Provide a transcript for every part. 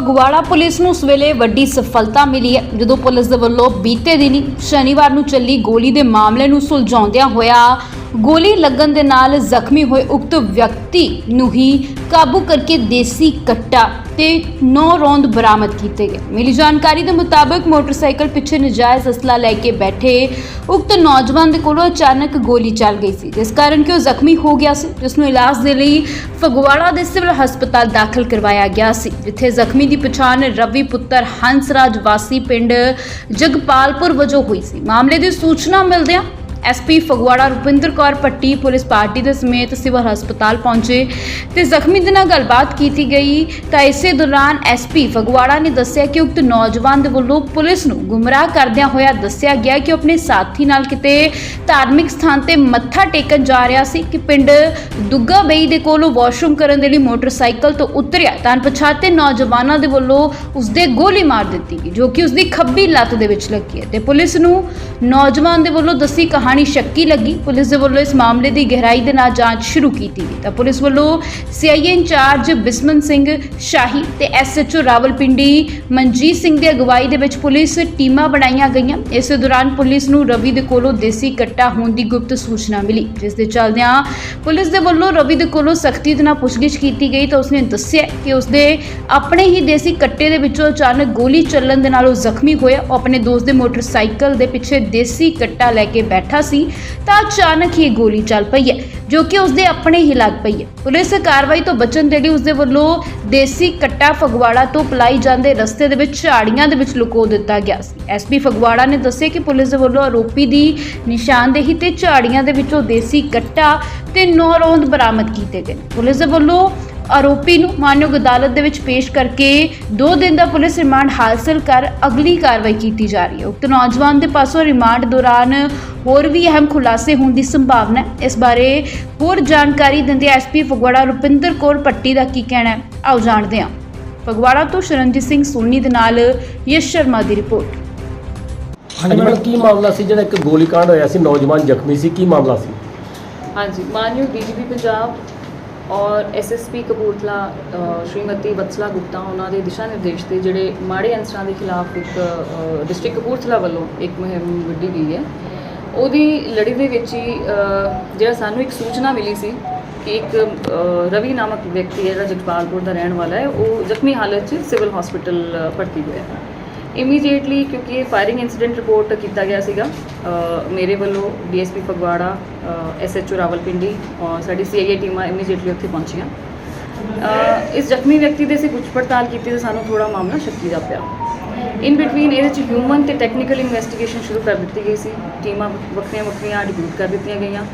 Phagwara police ਨੂੰ ਉਸ ਵੇਲੇ ਵੱਡੀ ਸਫਲਤਾ ਮਿਲੀ ਹੈ, ਜਦੋਂ ਪੁਲਿਸ ਦੇ ਵੱਲੋਂ ਬੀਤੇ ਦਿਨੀ ਸ਼ਨੀਵਾਰ ਨੂੰ ਚੱਲੀ ਗੋਲੀ ਦੇ ਮਾਮਲੇ ਨੂੰ ਸੁਲਝਾਉਂਦਿਆਂ ਹੋਇਆ ਗੋਲੀ ਲੱਗਣ ਦੇ ਨਾਲ ਜ਼ਖਮੀ ਹੋਏ ਉਕਤ ਵਿਅਕਤੀ ਨੂੰ ਹੀ ਕਾਬੂ ਕਰਕੇ ਦੇਸੀ ਕੱਟਾ ਤੇ 9 ਰੌਂਦ ਬਰਾਮਦ ਕੀਤੇ ਗਏ। ਮਿਲੀ ਜਾਣਕਾਰੀ ਦੇ ਮੁਤਾਬਕ ਮੋਟਰਸਾਈਕਲ ਪਿੱਛੇ ਨਜਾਇਜ਼ ਅਸਲਾ ਲੈ ਕੇ ਬੈਠੇ ਉਕਤ ਨੌਜਵਾਨ ਦੇ ਕੋਲੋਂ ਅਚਾਨਕ ਗੋਲੀ ਚੱਲ ਗਈ ਸੀ, ਜਿਸ ਕਾਰਨ ਕਿ ਉਹ ਜ਼ਖਮੀ ਹੋ ਗਿਆ ਸੀ, ਜਿਸ ਨੂੰ ਇਲਾਜ ਦੇ ਲਈ ਫਗਵਾੜਾ ਦੇ ਸਿਵਲ ਹਸਪਤਾਲ ਦਾਖਲ ਕਰਵਾਇਆ ਗਿਆ ਸੀ, ਜਿੱਥੇ ਜ਼ਖਮੀ ਦੀ ਪਛਾਣ ਰਵੀ ਪੁੱਤਰ ਹੰਸਰਾਜ ਵਾਸੀ ਪਿੰਡ ਜਗਪਾਲਪੁਰ ਵਜੋਂ ਹੋਈ ਸੀ। ਮਾਮਲੇ ਦੀ ਸੂਚਨਾ ਮਿਲਦਿਆਂ SP Phagwara Rupinder Kaur Patti police party ਦੇ ਸਮੇਤ ਸਿਵਲ ਹਸਪਤਾਲ ਪਹੁੰਚੇ ਤੇ ਜ਼ਖਮੀ ਦੇ ਨਾਲ ਗੱਲਬਾਤ ਕੀਤੀ ਗਈ ਤਾਂ ਇਸੇ ਦੌਰਾਨ ਐਸਪੀ ਫਗਵਾੜਾ ਨੇ ਦੱਸਿਆ ਕਿ ਉਕਤ ਨੌਜਵਾਨ ਦੇ ਵੱਲੋਂ ਪੁਲਿਸ ਨੂੰ ਗੁੰਮਰਾਹ ਕਰਦਿਆਂ ਹੋਇਆ ਦੱਸਿਆ ਗਿਆ ਕਿ ਉਹ ਆਪਣੇ ਸਾਥੀ ਨਾਲ ਕਿਤੇ ਧਾਰਮਿਕ ਸਥਾਨ ਤੇ ਮੱਥਾ ਟੇਕਣ ਜਾ ਰਿਹਾ ਸੀ ਕਿ ਪਿੰਡ ਦੁੱਗਾ ਬਈ ਦੇ ਕੋਲੋਂ ਵਾਸ਼ਰੂਮ ਕਰਨ ਦੇ ਲਈ ਮੋਟਰਸਾਈਕਲ ਤੋਂ ਉਤਰਿਆ। ਤਾਂ ਪਛਾਤੇ ਨੌਜਵਾਨਾਂ ਦੇ ਵੱਲੋਂ ਉਸਦੇ ਗੋਲੀ ਮਾਰ ਦਿੱਤੀ ਗਈ, ਜੋ ਕਿ ਉਸਦੀ ਖੱਬੀ ਲੱਤ ਦੇ ਵਿੱਚ ਲੱਗੀ ਹੈ ਤੇ ਪੁਲਿਸ ਨੂੰ ਨੌਜਵਾਨ ਦੇ ਵੱਲੋਂ ਦੱਸੀ ਕਹਾਣੀ ਸ਼ੱਕੀ ਲੱਗੀ। ਪੁਲਿਸ ਦੇ ਵੱਲੋਂ ਇਸ ਮਾਮਲੇ ਦੀ ਗਹਿਰਾਈ ਦੇ ਨਾਲ ਜਾਂਚ ਸ਼ੁਰੂ ਕੀਤੀ ਗਈ। ਤਾਂ ਪੁਲਿਸ ਵੱਲੋਂ ਸੀਆਈਏ ਇੰਚਾਰਜ ਬਿਸਮਨ ਸਿੰਘ ਸ਼ਾਹੀ ਤੇ ਐਸਐਚਓ ਰਾਵਲਪਿੰਡੀ ਮਨਜੀਤ ਸਿੰਘ ਦੀ ਅਗਵਾਈ ਦੇ ਵਿੱਚ ਪੁਲਿਸ ਟੀਮਾਂ ਬਣਾਈਆਂ ਗਈਆਂ। ਇਸ ਦੌਰਾਨ ਪੁਲਿਸ ਨੂੰ ਰਵੀ ਦੇ ਕੋਲੋਂ ਦੇਸੀ ਕੱਟਾ ਹੋਣ ਦੀ ਗੁਪਤ ਸੂਚਨਾ ਮਿਲੀ। ਜਿਸ ਦੇ ਚੱਲਦਿਆਂ ਪੁਲਿਸ ਦੇ ਵੱਲੋਂ ਰਵੀ ਦੇ ਕੋਲੋਂ ਸਖਤੀ ਦੇ ਨਾਲ ਪੁੱਛਗਿੱਛ ਕੀਤੀ ਗਈ ਤਾਂ ਉਸਨੇ ਦੱਸਿਆ ਕਿ ਉਸਦੇ ਆਪਣੇ ਹੀ ਦੇਸੀ ਕੱਟੇ ਦੇ ਵਿੱਚੋਂ ਅਚਾਨਕ ਗੋਲੀ ਚੱਲਣ ਦੇ ਨਾਲ ਉਹ ਜ਼ਖਮੀ ਹੋਇਆ। ਉਹ ਆਪਣੇ ਦੋਸਤ ਦੇ ਮੋਟਰਸਾਈਕਲ ਦੇ ਪਿੱਛੇ ਦੇਸੀ ਕੱਟਾ ਲੈ ਕੇ ਬੈਠਾ ਸੀ ਤਾਂ ਅਚਾਨਕ ਹੀ ਗੋਲੀ ਚੱਲ ਪਈ ਹੈ, ਜੋ ਕਿ ਉਸਦੇ ਆਪਣੇ ਹੀ ਲੱਗ ਪਈ ਹੈ। ਪੁਲਿਸ ਕਾਰਵਾਈ ਤੋਂ ਬਚਣ ਦੇ ਲਈ ਉਸਦੇ ਵੱਲੋਂ ਦੇਸੀ ਕੱਟਾ ਫਗਵਾੜਾ ਤੋਂ ਪਲਾਈ ਜਾਂਦੇ ਰਸਤੇ ਦੇ ਵਿੱਚ, ਝਾੜੀਆਂ ਦੇ ਵਿੱਚ ਲੁਕੋ ਦਿੱਤਾ ਗਿਆ ਸੀ। ਐਸਪੀ ਫਗਵਾੜਾ ਨੇ ਦੱਸਿਆ ਕਿ ਪੁਲਿਸ ਦੇ ਵੱਲੋਂ ਆਰੋਪੀ ਦੀ ਨਿਸ਼ਾਨਦੇਹੀ ਤੇ ਝਾੜੀਆਂ ਦੇ ਵਿੱਚੋਂ ਦੇਸੀ ਕੱਟਾ ਤੇ 9 ਰੌਂਦ ਬਰਾਮਦ ਕੀਤੇ ਗਏ ਪੁਲਿਸ ਦੇ ਵੱਲੋਂ ਆਰੋਪੀ ਨੂੰ ਮਾਨਯੋਗ ਅਦਾਲਤ ਦੇ ਵਿੱਚ ਪੇਸ਼ ਕਰਕੇ 2 ਦਿਨ ਦਾ ਪੁਲਿਸ ਰਿਮਾਂਡ ਹਾਸਲ ਕਰ ਅਗਲੀ ਕਾਰਵਾਈ ਕੀਤੀ ਜਾ ਰਹੀ ਹੈ। ਉਕਤ ਨੌਜਵਾਨ ਦੇ ਪਾਸੋਂ ਰਿਮਾਂਡ ਦੌਰਾਨ ਹੋਰ ਵੀ ਅਹਿਮ ਖੁਲਾਸੇ ਹੋਣ ਦੀ ਸੰਭਾਵਨਾ ਹੈ। ਇਸ ਬਾਰੇ ਹੋਰ ਜਾਣਕਾਰੀ ਦਿੰਦੇ ਐਸਪੀ ਫਗਵਾੜਾ ਰੁਪਿੰਦਰ ਕੌਰ ਪੱਟੀ ਦਾ ਕੀ ਕਹਿਣਾ ਹੈ। ਆਓ ਜਾਣਦੇ ਹਾਂ। ਫਗਵਾੜਾ ਤੋਂ ਸ਼ਰਨਜੀਤ ਸਿੰਘ ਸੋਨੀ ਦੇ ਨਾਲ ਯਸ਼ ਸ਼ਰਮਾ ਦੀ ਰਿਪੋਰਟ। ਹਾਂਜੀ ਮੈਡਮ ਕੀ ਮਾਮਲਾ ਸੀ? ਜਿਹੜਾ ਇੱਕ ਗੋਲੀकांड ਹੋਇਆ ਸੀ ਨੌਜਵਾਨ ਜ਼ਖਮੀ ਸੀ ਕੀ ਮਾਮਲਾ ਸੀ? ਹਾਂਜੀ ਮਾਨਯੋਗ ਡੀਜੀਪੀ ਪੰਜਾਬ ਔਰ ਐਸਐਸਪੀ ਕਪੂਰਥਲਾ ਸ਼੍ਰੀਮਤੀ ਵਤਸਲਾ ਗੁਪਤਾ ਉਹਨਾਂ ਦੇ ਦਿਸ਼ਾ ਨਿਰਦੇਸ਼ ਤੇ ਜਿਹੜੇ ਮਾੜੇ ਅਨਸਰਾਂ ਦੇ ਖਿਲਾਫ ਇੱਕ ਡਿਸਟ੍ਰਿਕਟ ਕਪੂਰਥਲਾ ਵੱਲੋਂ ਇੱਕ ਮੁਹਿੰਮ ਵਿੱਢੀ ਗਈ ਹੈ। ਉਹਦੀ ਲੜੀ ਦੇ ਵਿੱਚ ਹੀ ਜਿਹੜਾ ਸਾਨੂੰ ਇੱਕ ਸੂਚਨਾ ਮਿਲੀ ਸੀ ਕਿ ਇੱਕ ਰਵੀ ਨਾਮਕ ਵਿਅਕਤੀ ਹੈ ਜਿਹੜਾ ਜਗਪਾਲਪੁਰ ਦਾ ਰਹਿਣ ਵਾਲਾ ਹੈ, ਉਹ ਜ਼ਖਮੀ ਹਾਲਤ 'ਚ ਸਿਵਲ ਹਸਪੀਟਲ ਭਰਤੀ ਹੋਇਆ ਹੈ। ਇਮੀਡੀਏਟਲੀ ਕਿਉਂਕਿ ਇਹ ਫਾਇਰਿੰਗ ਇਨਸੀਡੈਂਟ ਰਿਪੋਰਟ ਕੀਤਾ ਗਿਆ ਸੀਗਾ ਮੇਰੇ ਵੱਲੋਂ ਡੀਐਸਪੀ ਫਗਵਾੜਾ ਐਸਐਚਓ ਰਾਵਲਪਿੰਡੀ ਔਰ ਸਾਡੀ ਸੀਆਈਏ ਟੀਮਾਂ ਇਮੀਡੀਏਟਲੀ ਉੱਥੇ ਪਹੁੰਚੀਆਂ ਇਸ ਜ਼ਖਮੀ ਵਿਅਕਤੀ ਦੇ ਅਸੀਂ ਪੁੱਛ ਪੜਤਾਲ ਕੀਤੀ ਤਾਂ ਸਾਨੂੰ ਥੋੜਾ ਮਾਮਲਾ ਸ਼ੱਕੀ ਦਾ ਪਿਆ ਇਨ ਬਿਟਵੀਨ ਇਹਦੇ ਚ ਹਿਊਮਨ ਤੇ ਟੈਕਨੀਕਲ ਇਨਵੈਸਟੀਗੇਸ਼ਨ ਸ਼ੁਰੂ ਕਰ ਦਿੱਤੀ ਗਈ ਸੀ ਟੀਮਾਂ ਵੱਖਰੀਆਂ ਵੱਖਰੀਆਂ ਡਿਪਿਊਟ ਕਰ ਦਿੱਤੀਆਂ ਗਈਆਂ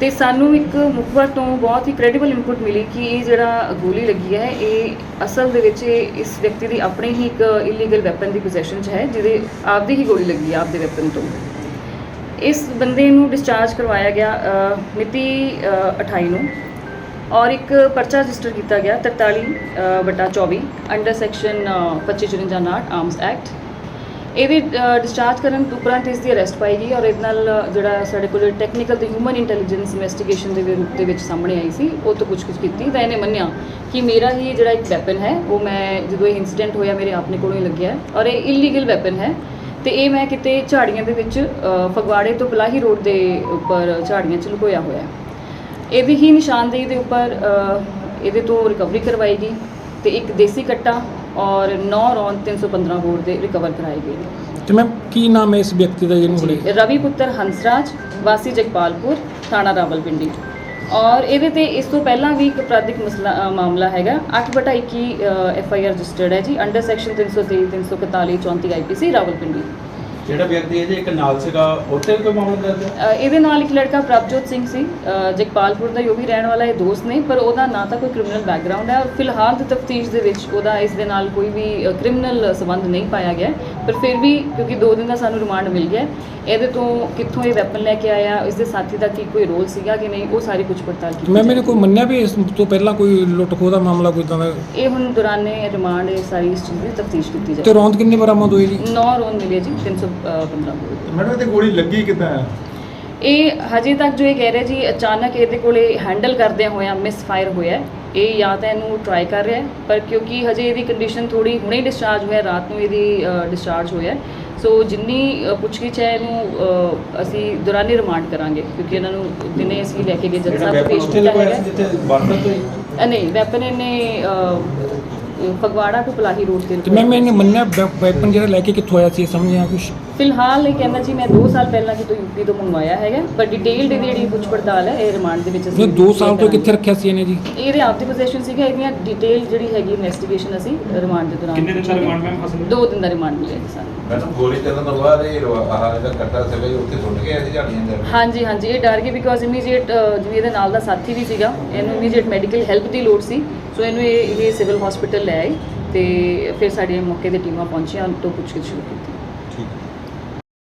ਤੇ ਸਾਨੂੰ ਇੱਕ ਮੁਖਬਰ ਤੋਂ ਬਹੁਤ ਹੀ ਕ੍ਰੈਡੀਬਲ ਇਨਪੁਟ ਮਿਲੀ ਕਿ ਇਹ ਜਿਹੜਾ ਗੋਲੀ ਲੱਗੀ ਹੈ ਇਹ ਅਸਲ ਦੇ ਵਿੱਚ ਇਹ ਇਸ ਵਿਅਕਤੀ ਦੀ ਆਪਣੇ ਹੀ ਇੱਕ ਇਲੀਗਲ ਵੈਪਨ ਦੀ ਪੋਜੀਸ਼ਨ 'ਚ ਹੈ ਜਿਹਦੇ ਆਪਦੀ ਹੀ ਗੋਲੀ ਲੱਗੀ ਹੈ ਆਪਦੇ ਵੈਪਨ ਤੋਂ। ਇਸ ਬੰਦੇ ਨੂੰ ਡਿਸਚਾਰਜ ਕਰਵਾਇਆ ਗਿਆ ਮਿਤੀ ਅ, 28 ਨੂੰ ਔਰ ਇੱਕ ਪਰਚਾ ਰਜਿਸਟਰ ਕੀਤਾ ਗਿਆ 43 ਅ, ਬਟਾ 24 under section 2554 not arms act ਇਹਦੇ ਡਿਸਚਾਰਜ ਕਰਨ ਉਪਰੰਤ ਇਸ ਦੀ ਅਰੈਸਟ ਪਾਈ ਗਈ ਔਰ ਇਹਦੇ ਨਾਲ ਜਿਹੜਾ ਸਾਡੇ ਕੋਲ ਟੈਕਨੀਕਲ ਤੇ ਹਿਊਮਨ ਇੰਟੈਲੀਜੈਂਸ ਇਨਵੈਸਟੀਗੇਸ਼ਨ ਦੇ ਰੂਪ ਦੇ ਵਿੱਚ ਸਾਹਮਣੇ ਆਈ ਸੀ, ਉਹ ਤੋਂ ਪੁੱਛਗਿੱਛ ਕੀਤੀ ਤਾਂ ਇਹਨੇ ਮੰਨਿਆ ਕਿ ਮੇਰਾ ਹੀ ਜਿਹੜਾ ਇੱਕ ਵੈਪਨ ਹੈ, ਉਹ ਮੈਂ ਜਦੋਂ ਇਹ ਇਨਸੀਡੈਂਟ ਹੋਇਆ ਮੇਰੇ ਆਪਣੇ ਕੋਲੋਂ ਹੀ ਲੱਗਿਆ ਔਰ ਇਹ ਇਲੀਗਲ ਵੈਪਨ ਹੈ ਤੇ ਇਹ ਮੈਂ ਕਿਤੇ ਝਾੜੀਆਂ ਦੇ ਵਿੱਚ ਫਗਵਾੜੇ ਤੋਂ ਪਲਾਹੀ ਰੋਡ ਦੇ ਉੱਪਰ ਝਾੜੀਆਂ 'ਚ ਲੁਕੋਇਆ ਹੋਇਆ ਹੈ। ਇਹਦੀ ਹੀ ਨਿਸ਼ਾਨਦੇਹੀ ਦੇ ਉੱਪਰ ਇਹਦੇ ਤੋਂ ਰਿਕਵਰੀ ਕਰਵਾਈ ਗਈ ਤੇ ਇੱਕ ਦੇਸੀ ਕੱਟਾ ਔਰ 9 ਰੌਂਦ 315 ਬੋਰ ਦੇ ਰਿਕਵਰ ਕਰਾਏ ਗਏ ਨੇ। ਤੇ ਮੈਮ ਕੀ ਨਾਮ ਹੈ ਇਸ ਵਿਅਕਤੀ ਦਾ ਜਿਹਨੂੰ ਹੁਣੇ? ਰਵੀ ਪੁੱਤਰ ਹੰਸਰਾਜ ਵਾਸੀ ਜਗਪਾਲਪੁਰ ਥਾਣਾ ਰਾਵਲਪਿੰਡੀ। ਔਰ ਇਹਦੇ ਤੇ ਇਸ ਤੋਂ ਪਹਿਲਾਂ ਵੀ ਇੱਕ ਅਪਰਾਧਿਕ ਮਸਲਾ ਅ, ਮਾਮਲਾ ਹੈਗਾ। 8/21 ਐਫ ਆਈ ਆਰ ਰਜਿਸਟਰਡ ਹੈ ਜੀ ਅੰਡਰ ਸੈਕਸ਼ਨ 323 341 34 ਆਈਪੀਸੀ ਰਾਵਲਪਿੰਡੀ। ਜਿਹੜਾ ਵਿਅਕਤੀ ਇਹਦੇ ਇੱਕ ਨਾਲ ਸੀਗਾ ਉੱਥੇ ਵੀ ਕੋਈ ਮਾਮਲਾ ਦਰਜ ਹੈ? ਅ, ਇਹਦੇ ਨਾਲ ਇੱਕ ਲੜਕਾ ਪ੍ਰਭਜੋਤ ਸਿੰਘ ਸੀ ਅ, ਜਗਪਾਲਪੁਰ ਦਾ ਜੋ ਵੀ ਰਹਿਣ ਵਾਲਾ ਇਹ ਦੋਸਤ ਨੇ ਪਰ ਉਹਦਾ ਨਾ ਤਾਂ ਕੋਈ ਕ੍ਰਿਮੀਨਲ ਬੈਕਗ੍ਰਾਉਂਡ ਹੈ ਔਰ ਫਿਲਹਾਲ ਦੀ ਤਫਤੀਸ਼ ਦੇ ਵਿੱਚ ਉਹਦਾ ਇਸ ਦੇ ਨਾਲ ਕੋਈ ਵੀ ਕ੍ਰਿਮੀਨਲ ਸੰਬੰਧ ਨਹੀਂ ਪਾਇਆ ਗਿਆ ਪਰ ਫਿਰ ਵੀ ਕਿਉਂਕਿ 2 ਦਿਨ ਦਾ ਸਾਨੂੰ ਰਿਮਾਂਡ ਮਿਲ ਗਿਆ ਹੈ, ਇਹਦੇ ਤੋਂ ਕਿੱਥੋਂ ਇਹ ਵੈਪਨ ਲੈ ਕੇ ਆਇਆ ਇਸ ਦੇ ਸਾਥੀ ਦਾ ਕੀ ਕੋਈ ਰੋਲ ਸੀਗਾ ਕਿ ਨਹੀਂ ਉਹ ਸਾਰੀ ਕੁਝ ਪੜਤਾਲ ਕੀਤੀ ਮੈਂ ਮੇਰੇ। ਕੋਈ ਮੰਨਿਆ ਵੀ ਇਸ ਤੋਂ ਪਹਿਲਾਂ ਕੋਈ ਲੁੱਟ ਖੋਹ ਦਾ ਮਾਮਲਾ ਕੋਈ ਤਾਂ ਇਹ ਹੁਣ ਦੌਰਾਨੇ ਰਿਮਾਂਡ ਇਹ ਸਾਰੀ ਇਸ ਚੀਜ਼ ਦੀ ਤਫਤੀਸ਼ ਕੀਤੀ ਤੇ ਜਾਏ ਰੌਂਦ ਕਿੰਨੀ ਬਰਾਮਦ ਹੋਈ ਜੀ? 9 ਰੋਨ ਮਿਲੇ ਜੀ 315 ਬੋਲ ਮੈਡਮ ਇਹਦੇ ਗੋਲੀ ਲੱਗੀ ਕਿੱਦਾਂ ਹੈ ਇਹ ਹਜੇ ਤੱਕ ਜੋ ਇਹ ਕਹਿ ਰਹੇ ਜੀ ਅਚਾਨਕ ਇਹਦੇ ਕੋਲੇ ਹੈਂਡਲ ਕਰਦਿਆਂ ਹੋਇਆ ਮਿਸ ਫਾਇਰ ਹੋਇਆ ਹੈ। ਇਹ ਜਾਂ ਤਾਂ ਇਹਨੂੰ ਟਰਾਈ ਕਰ ਰਿਹਾ ਹੈ ਪਰ ਕਿਉਂਕਿ ਹਜੇ ਇਹਦੀ ਕੰਡੀਸ਼ਨ ਥੋੜੀ ਹੁਣੇ ਡਿਸਚਾਰਜ ਹੋਇਆ ਰਾਤ ਨੂੰ ਇਹਦੀ ਡਿਸਚਾਰਜ ਹੋਇਆ ਹੈ। ਸੋ ਜਿੰਨੀ ਪੁੱਛਗਿੱਛ ਹੈ ਇਹਨੂੰ ਅਸੀਂ ਦੌਰਾਨੀ ਰਿਮਾਂਡ ਕਰਾਂਗੇ ਕਿਉਂਕਿ ਇਹਨਾਂ ਨੂੰ ਦਿਨੇ ਅਸੀਂ ਲੈ ਕੇ ਗਏ ਜੱਜ ਸਾਹਿਬ ਪੇਸ਼ ਕੀਤਾ ਜਿੱਥੇ ਅ, ਨਹੀਂ ਵੈਪਨ ਇਹਨੇ ਫਗਵਾੜਾ ਟੂ ਪਲਾਹੀ ਰੋਡ ਤੇ ਤੇ ਮੈਂ ਮੈਨੇ ਮੰਨਿਆ ਵੈਪਨ ਜਿਹੜਾ ਲੈ ਕੇ ਕਿੱਥੋਂ ਆਇਆ ਸੀ ਇਹ ਸਮਝਿਆ ਕੁਝ ਫਿਲਹਾਲ ਇਹ ਕਹਿੰਦਾ ਜੀ ਮੈਂ 2 ਸਾਲ ਪਹਿਲਾਂ ਕਿਤੋਂ ਯੂਪੀ ਤੋਂ ਮੰਗਵਾਇਆ ਹੈਗਾ ਪਰ ਡਿਟੇਲਡ ਇਹਦੀ ਜਿਹੜੀ ਪੁੱਛ ਪੜਤਾਲ ਹੈ ਇਹ ਰਿਮਾਂਡ ਦੇ ਵਿੱਚ ਇਹ 2 ਸਾਲ ਤੋਂ ਕਿੱਥੇ ਰੱਖਿਆ ਸੀ ਇਹਨੇ ਜੀ? ਇਹਦੇ ਆਪ ਦੀ ਪੋਜੀਸ਼ਨ ਸੀਗਾ ਇਹਦੀਆਂ ਡਿਟੇਲ ਜਿਹੜੀ ਹੈਗੀ ਇਨਵੈਸਟੀਗੇਸ਼ਨ ਅਸੀਂ ਰਿਮਾਂਡ ਦੇ ਦੌਰਾਨ ਕਿੰਨੇ ਦਿਨ ਦਾ ਰਿਮਾਂਡ ਮੈਮ ਹਾਸਲ ਦੋ ਦਿਨ ਦਾ ਰਿਮਾਂਡ ਮਿਲਿਆ ਜੀ ਸਾਨੂੰ। ਮੈਨੂੰ ਗੋਲੀ ਚੱਲਣ ਤੋਂ ਬਾਅਦ ਇਹ ਆਹ ਇਹਦਾ ਕੱਟਾ ਸੀਗਾ ਜੀ ਉੱਥੇ ਸੁੱਟ ਗਿਆ ਸੀ ਝਾੜੀਆਂ ਦੇ ਹਾਂਜੀ ਹਾਂਜੀ, ਇਹ ਡਰ ਗਈ ਬਿਕੋਜ਼ ਇਮੀਡੀਏਟ ਜਿਵੇਂ ਇਹਦੇ ਨਾਲ ਦਾ ਸਾਥੀ ਵੀ ਸੀਗਾ, ਇਹਨੂੰ ਇਮੀਡੀਏਟ ਮੈਡੀਕਲ ਹੈਲਪ ਦੀ ਲੋੜ ਸੀ ਸੋ ਇਹਨੂੰ ਇਹ ਇਹ ਸਿਵਲ ਹਸਪੀਟਲ ਲੈ ਆਏ ਤੇ ਫਿਰ ਸਾਡੀਆਂ ਮੌਕੇ ਤੇ ਟੀਮਾਂ ਪਹੁੰਚੀਆਂ ਤੋਂ ਪੁੱਛਗਿੱਛ ਸ਼ੁਰੂ ਕੀਤੀ।